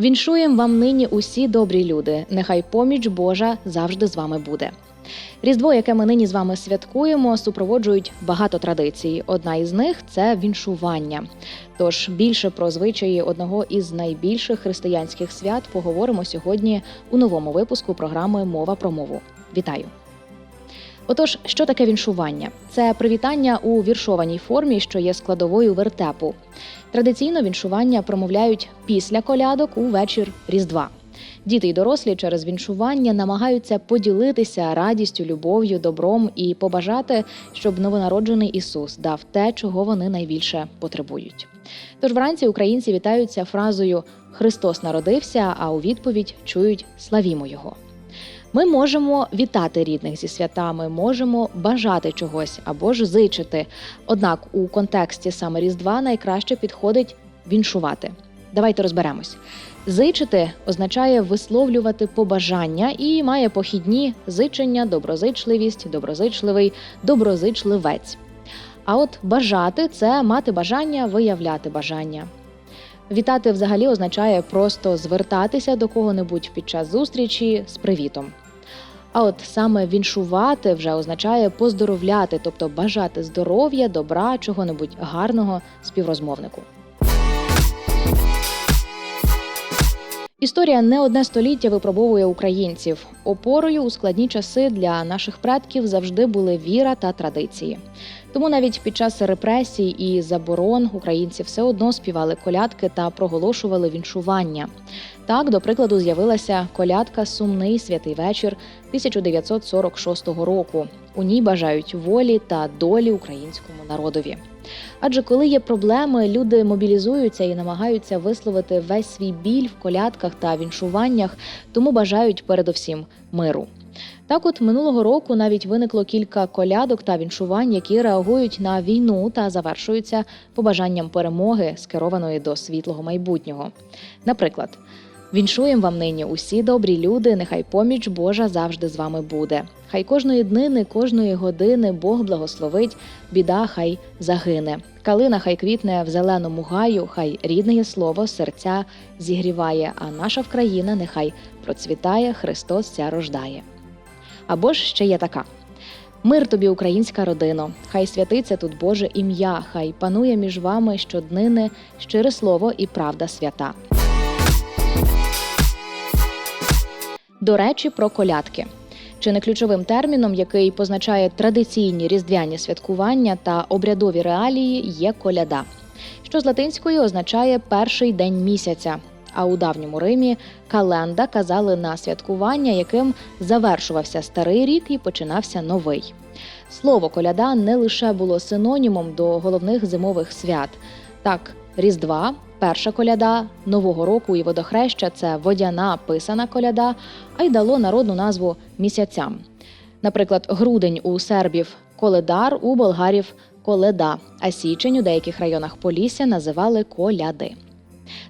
Віншуєм вам нині усі добрі люди. Нехай поміч Божа завжди з вами буде. Різдво, яке ми нині з вами святкуємо, супроводжують багато традицій. Одна із них це віншування. Тож більше про звичаї одного із найбільших християнських свят поговоримо сьогодні у новому випуску програми Мова про мову. Вітаю! Отож, що таке віншування? Це привітання у віршованій формі, що є складовою вертепу. Традиційно віншування промовляють після колядок у вечір Різдва. Діти й дорослі через віншування намагаються поділитися радістю, любов'ю, добром і побажати, щоб новонароджений Ісус дав те, чого вони найбільше потребують. Тож вранці українці вітаються фразою Христос народився, а у відповідь чують Славімо Його. Ми можемо вітати рідних зі святами, можемо бажати чогось або ж зичити. Однак у контексті саме Різдва найкраще підходить віншувати. Давайте розберемось. Зичити означає висловлювати побажання і має похідні зичення, доброзичливість, доброзичливий, доброзичливець. А от бажати це мати бажання, виявляти бажання. Вітати взагалі означає просто звертатися до кого-небудь під час зустрічі з привітом. А от саме віншувати вже означає поздоровляти, тобто бажати здоров'я, добра, чого-небудь гарного співрозмовнику. Історія не одне століття випробовує українців. Опорою у складні часи для наших предків завжди були віра та традиції. Тому навіть під час репресій і заборон українці все одно співали колядки та проголошували віншування. Так, до прикладу, з'явилася колядка Сумний святий вечір 1946 року. У ній бажають волі та долі українському народові. Адже коли є проблеми, люди мобілізуються і намагаються висловити весь свій біль в колядках та віншуваннях, тому бажають передовсім миру. Так, от минулого року навіть виникло кілька колядок та віншувань, які реагують на війну та завершуються побажанням перемоги, скерованої до світлого майбутнього. Наприклад. Віншуєм вам нині усі добрі люди, нехай поміч Божа завжди з вами буде. Хай кожної днини, кожної години Бог благословить, біда хай загине. Калина хай квітне в зеленому гаю, хай рідне слово серця зігріває, а наша Вкраїна нехай процвітає, Христос ся рождає. Або ж ще є така. Мир тобі, українська родино, хай святиться тут Боже ім'я, хай панує між вами щоднини щире слово і правда свята. До речі, про колядки. Чи не ключовим терміном, який позначає традиційні різдвяні святкування та обрядові реалії, є коляда, що з латинської означає перший день місяця. А у давньому Римі календа казали на святкування, яким завершувався старий рік і починався новий. Слово коляда не лише було синонімом до головних зимових свят. Так, Різдва, перша коляда, Нового року і водохреща це водяна писана коляда, а й дало народну назву місяцям. Наприклад, грудень у сербів коледар, у болгарів коледа, а січень у деяких районах Полісся називали коляди.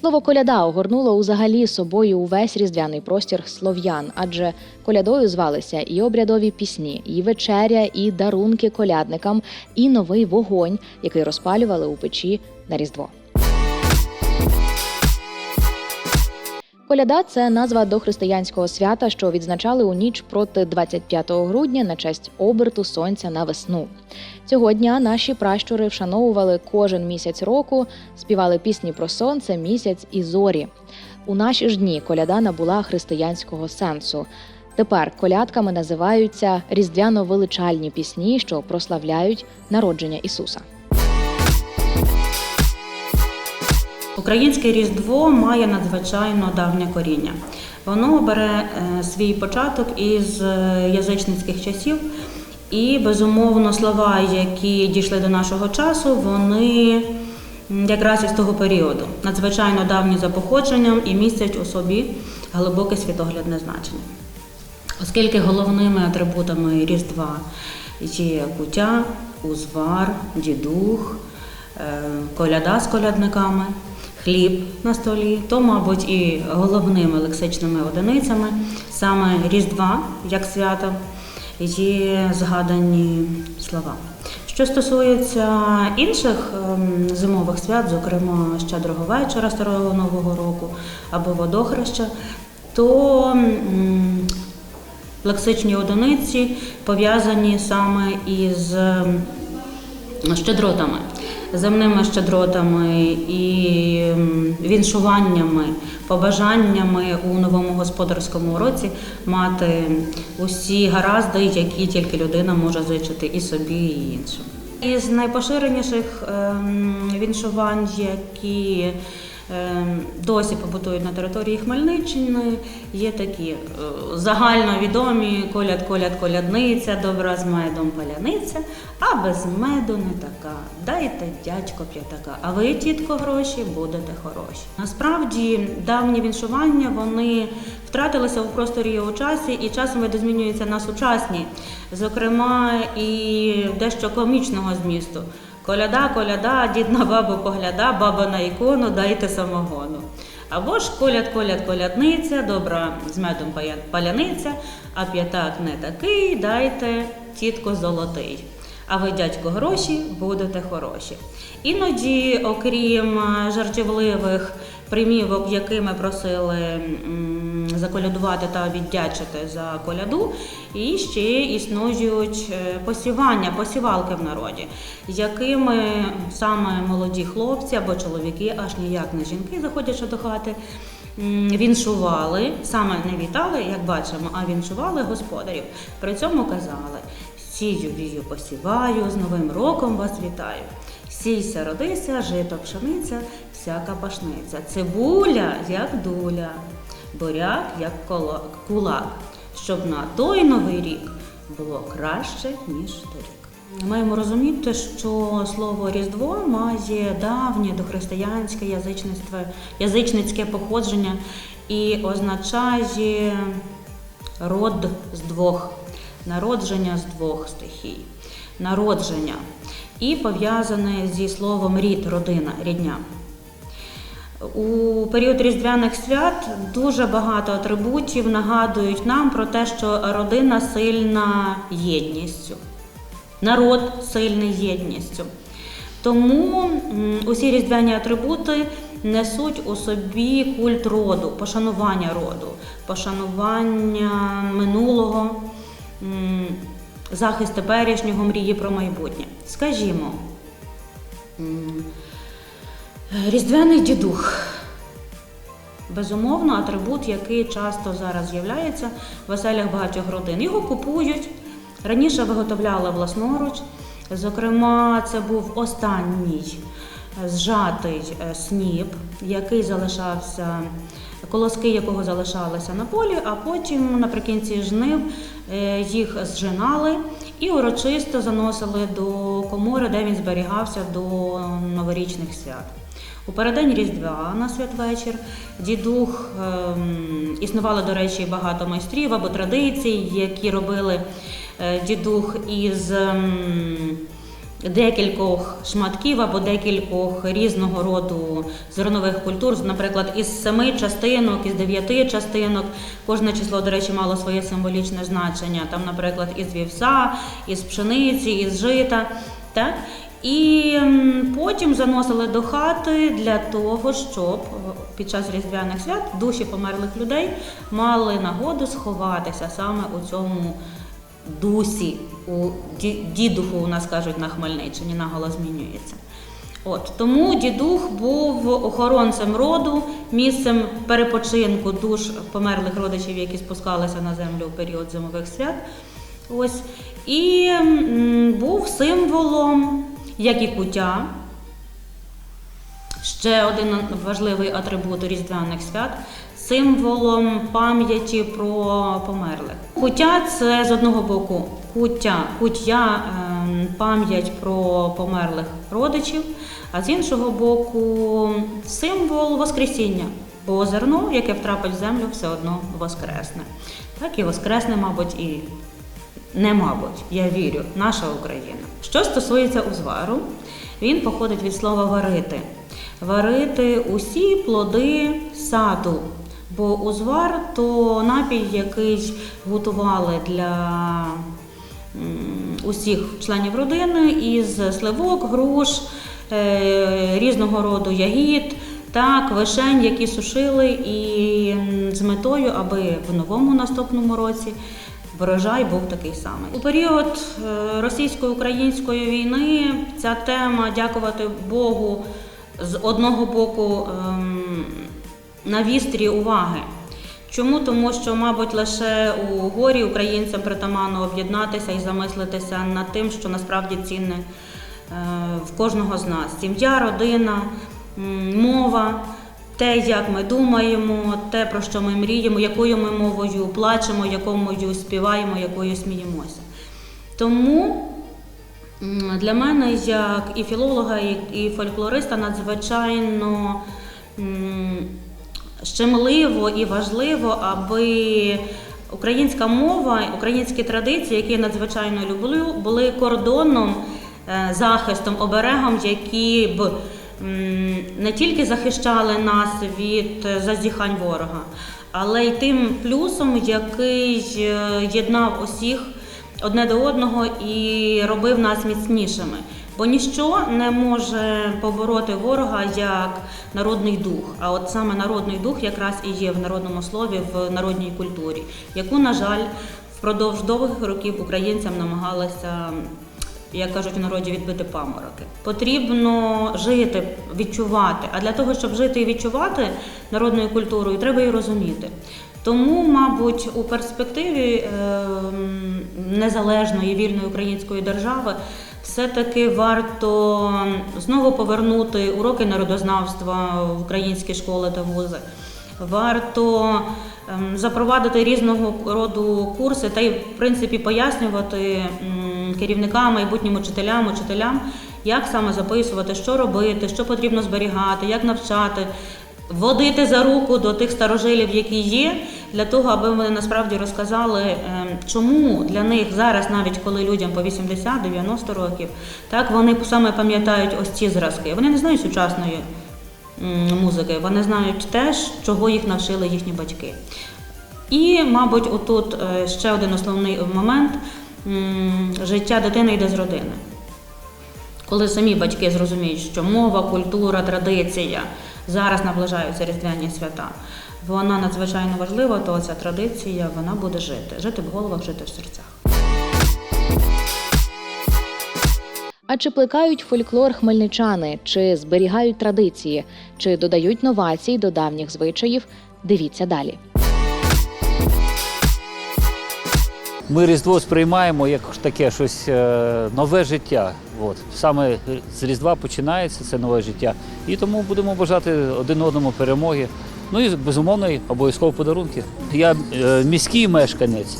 Слово коляда огорнуло узагалі собою увесь різдвяний простір слов'ян, адже колядою звалися і обрядові пісні, і вечеря, і дарунки колядникам, і новий вогонь, який розпалювали у печі на Різдво. Коляда це назва дохристиянського свята, що відзначали у ніч проти 25 грудня на честь оберту сонця на весну. Цього дня наші пращури вшановували кожен місяць року, співали пісні про сонце, місяць і зорі. У наші ж дні коляда набула християнського сенсу. Тепер колядками називаються різдвяно-величальні пісні, що прославляють народження Ісуса. Українське Різдво має надзвичайно давнє коріння. Воно бере е, свій початок із е, язичницьких часів, і безумовно слова, які дійшли до нашого часу, вони якраз із того періоду надзвичайно давні за походженням і містять у собі глибоке світоглядне значення. Оскільки головними атрибутами Різдва є куття, узвар, дідух, е, коляда з колядниками, хліб на столі, то, мабуть, і головними лексичними одиницями саме Різдва як свята є згадані слова. Що стосується інших ем, зимових свят, зокрема щедрого вечора Старого Нового року або водохреща, то лексичні одиниці пов'язані саме із ем, щедротами, земними щедротами і віншуваннями, побажаннями у новому господарському році мати усі гаразди, які тільки людина може зичити і собі, і іншим. Із найпоширеніших ем, віншувань, які досі побутують на території Хмельниччини, є такі е, загальновідомі коляд, коляд, колядниця, добра з медом паляниця, а без меду не така. Дайте дядько п'ятака, а ви, тітко, гроші будете хороші. Насправді давні віншування вони втратилися у просторі у часі, і часом видозмінюються на сучасні, зокрема і дещо комічного змісту. Коляда, коляда, дід на бабу погляда, баба на ікону, дайте самогону. Або ж коляд, коляд, колядниця, добра з медом паляниця, а п'ятак не такий, дайте тітко золотий. А ви, дядько, гроші будете хороші. Іноді, окрім е, жартівливих примівок, якими просили заколядувати та віддячити за коляду, і ще існують е, посівання, посівалки в народі, якими саме молоді хлопці або чоловіки, аж ніяк не жінки, заходячи до хати, віншували, саме не вітали, як бачимо, а віншували господарів. При цьому казали: сію вію посіваю, з Новим роком вас вітаю. Сійся, родися, жито, пшениця, всяка пашниця. Цибуля, як дуля, буряк, як кулак, щоб на той новий рік було краще, ніж торік. Маємо розуміти, що слово Різдво має давнє дохристиянське язичництво, язичницьке походження і означає род з двох, народження з двох стихій, народження і пов'язане зі словом рід, родина, рідня. У період різдвяних свят дуже багато атрибутів нагадують нам про те, що родина сильна єдністю, народ сильний єдністю. Тому усі різдвяні атрибути несуть у собі культ роду, пошанування роду, пошанування минулого, захист теперішнього, мрії про майбутнє. Скажімо, Різдвяний дідух. Безумовно, атрибут, який часто зараз з'являється в оселях багатьох родин. Його купують. Раніше виготовляли власноруч. Зокрема, це був останній зжатий е, сніп, який залишався, колоски якого залишалися на полі, а потім наприкінці жнив е, їх зжинали і урочисто заносили до комори, де він зберігався до новорічних свят. У переддень Різдва на святвечір дідух ем, існувало, до речі, багато майстрів або традицій, які робили е, дідух із ем, декількох шматків або декількох різного роду зернових культур, наприклад, із семи частинок, із дев'яти частинок. Кожне число, до речі, мало своє символічне значення. Там, наприклад, із вівса, із пшениці, із жита. Так? І потім заносили до хати для того, щоб під час різдвяних свят душі померлих людей мали нагоду сховатися саме у цьому дусі, у дідуху, у нас кажуть на Хмельниччині, наголос змінюється. От тому дідух був охоронцем роду, місцем перепочинку душ померлих родичів, які спускалися на землю у період зимових свят. Ось і був символом, як і куття. Ще один важливий атрибут різдвяних свят символом пам'яті про померлих. Куття це з одного боку куття, куття ем, пам'ять про померлих родичів, а з іншого боку символ Воскресіння. Бо зерно, яке втрапить в землю, все одно воскресне. Так і воскресне, мабуть, і не мабуть, я вірю, наша Україна. Що стосується узвару, він походить від слова варити. Варити усі плоди саду. Бо узвар то напій, який готували для усіх членів родини із сливок, груш, е, різного роду ягід. Так, вишень, які сушили, і з метою, аби в новому наступному році врожай був такий самий. У період е, російсько-української війни ця тема, дякувати Богу, з одного боку ем, на вістрі уваги. Чому? Тому що, мабуть, лише у горі українцям притаманно об'єднатися і замислитися над тим, що насправді цінне е, в кожного з нас: сім'я, родина, мова, те, як ми думаємо, те, про що ми мріємо, якою ми мовою плачемо, якою співаємо, якою сміємося. Тому для мене, як і філолога, і, фольклориста, надзвичайно щемливо і важливо, аби українська мова, українські традиції, які я надзвичайно люблю, були кордоном, е, захистом, оберегом, які б не тільки захищали нас від е, зазіхань ворога, але й тим плюсом, який е, єднав усіх одне до одного і робив нас міцнішими. Бо ніщо не може побороти ворога як народний дух. А от саме народний дух якраз і є в народному слові, в народній культурі, яку, на жаль, впродовж довгих років українцям намагалися, як кажуть в народі, відбити памороки. Потрібно жити, відчувати. А для того, щоб жити і відчувати народною культурою, треба її розуміти. Тому, мабуть, у перспективі ем, незалежної вільної української держави все-таки варто знову повернути уроки народознавства в українські школи та вузи. Варто ем, запровадити різного роду курси та й в принципі пояснювати керівникам, майбутнім учителям, учителям, як саме записувати, що робити, що потрібно зберігати, як навчати, водити за руку до тих старожилів, які є, для того, аби вони насправді розказали, ем, чому для них зараз, навіть коли людям по 80-90 років, так вони саме пам'ятають ось ці зразки. Вони не знають сучасної музики, вони знають те, чого їх навчили їхні батьки. І, мабуть, отут е, ще один основний момент життя дитини йде з родини. Коли самі батьки зрозуміють, що мова, культура, традиція зараз наближаються різдвяні свята, вона надзвичайно важлива, то ця традиція вона буде жити, жити в головах, жити в серцях. А чи плекають фольклор хмельничани, чи зберігають традиції, чи додають новацій до давніх звичаїв? Дивіться далі. Ми Різдво сприймаємо як таке щось е, нове життя. От. Саме з Різдва починається це нове життя. І тому будемо бажати один одному перемоги. Ну і безумовно обов'язково подарунки. Я е, міський мешканець.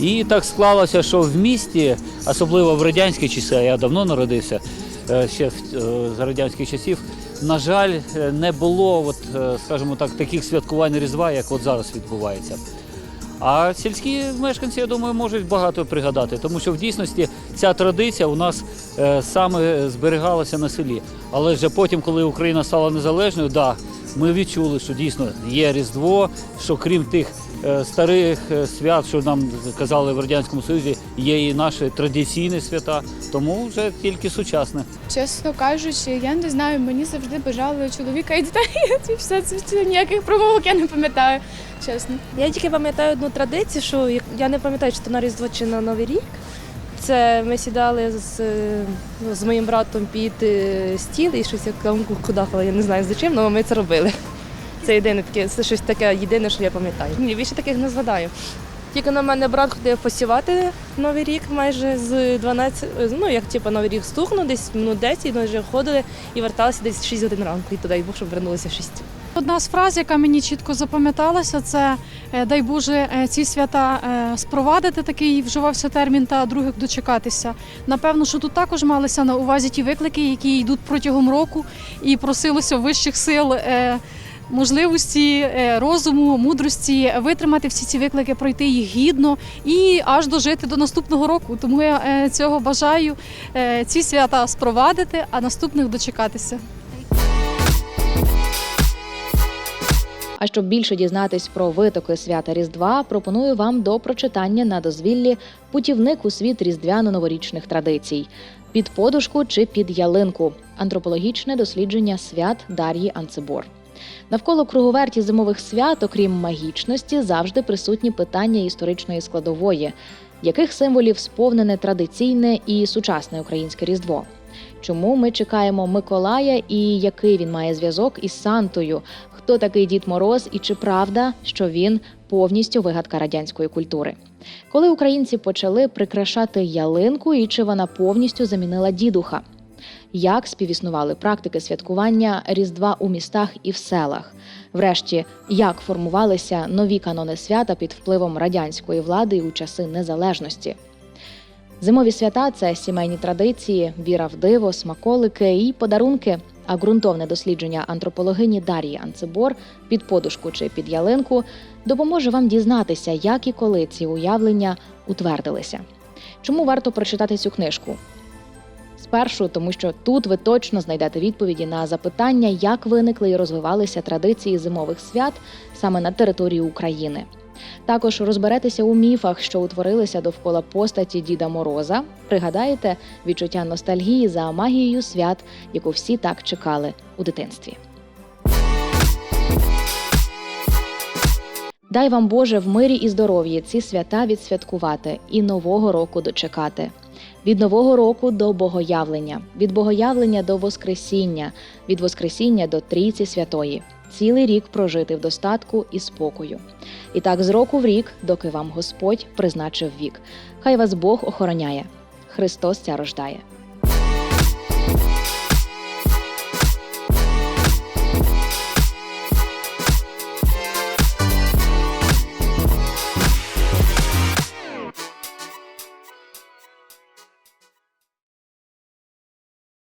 І так склалося, що в місті, особливо в радянські часи, я давно народився е, ще за радянських часів, на жаль, не було, от, скажімо так, таких святкувань Різдва, як от зараз відбувається. А сільські мешканці, я думаю, можуть багато пригадати, тому що в дійсності ця традиція у нас е, саме зберігалася на селі. Але вже потім, коли Україна стала незалежною, да, ми відчули, що дійсно є Різдво, що крім тих е, старих е, свят, що нам казали в Радянському Союзі, є і наші традиційні свята, тому вже тільки сучасне. Чесно кажучи, я не знаю, мені завжди бажали чоловіка і дітей. І все це ніяких промовок я не пам'ятаю. Чесно. Я тільки пам'ятаю одну традицію, що як- я не пам'ятаю, чи то на Різдво чи на Новий рік. Це ми сідали з, ну, з моїм братом під е, стіл і щось як там кудахали, я не знаю за чим, але ми це робили. Це єдине таке, це щось таке єдине, що я пам'ятаю. Ні, більше таких не згадаю. Тільки на мене брат ходив посівати Новий рік майже з 12, е, ну як типу Новий рік стухнув, десь минут 10, ми вже ходили і верталися десь 6 годин ранку. І туди, дай Бог, щоб вернулися в 6. Одна з фраз, яка мені чітко запам'яталася, це е, дай Боже е, ці свята е, спровадити, такий вживався термін, та других дочекатися. Напевно, що тут також малися на увазі ті виклики, які йдуть протягом року, і просилося вищих сил. Можливості розуму, мудрості витримати всі ці виклики, пройти їх гідно і аж дожити до наступного року. Тому я цього бажаю ці свята спровадити, а наступних дочекатися. А щоб більше дізнатись про витоки свята Різдва, пропоную вам до прочитання на дозвіллі путівник у світ різдвяно-новорічних традицій. Під подушку чи під ялинку антропологічне дослідження свят Дар'ї Анцебор. Навколо круговерті зимових свят, окрім магічності, завжди присутні питання історичної складової, яких символів сповнене традиційне і сучасне українське різдво. Чому ми чекаємо Миколая і який він має зв'язок із Сантою? Хто такий Дід Мороз і чи правда, що він повністю вигадка радянської культури? Коли українці почали прикрашати ялинку, і чи вона повністю замінила дідуха? Як співіснували практики святкування Різдва у містах і в селах? Врешті, як формувалися нові канони свята під впливом радянської влади у часи незалежності? Зимові свята це сімейні традиції, віра в диво, смаколики і подарунки. А ґрунтовне дослідження антропологині Дар'ї Анцебор під подушку чи під ялинку допоможе вам дізнатися, як і коли ці уявлення утвердилися. Чому варто прочитати цю книжку? Спершу, тому що тут ви точно знайдете відповіді на запитання, як виникли і розвивалися традиції зимових свят саме на території України. Також розберетеся у міфах, що утворилися довкола постаті Діда Мороза. Пригадаєте відчуття ностальгії за магією свят, яку всі так чекали у дитинстві. Дай вам Боже в мирі і здоров'ї ці свята відсвяткувати і нового року дочекати. Від нового року до богоявлення, від богоявлення до Воскресіння, від Воскресіння до Трійці Святої. Цілий рік прожити в достатку і спокою. І так з року в рік, доки вам Господь призначив вік. Хай вас Бог охороняє. Христос ця рождає.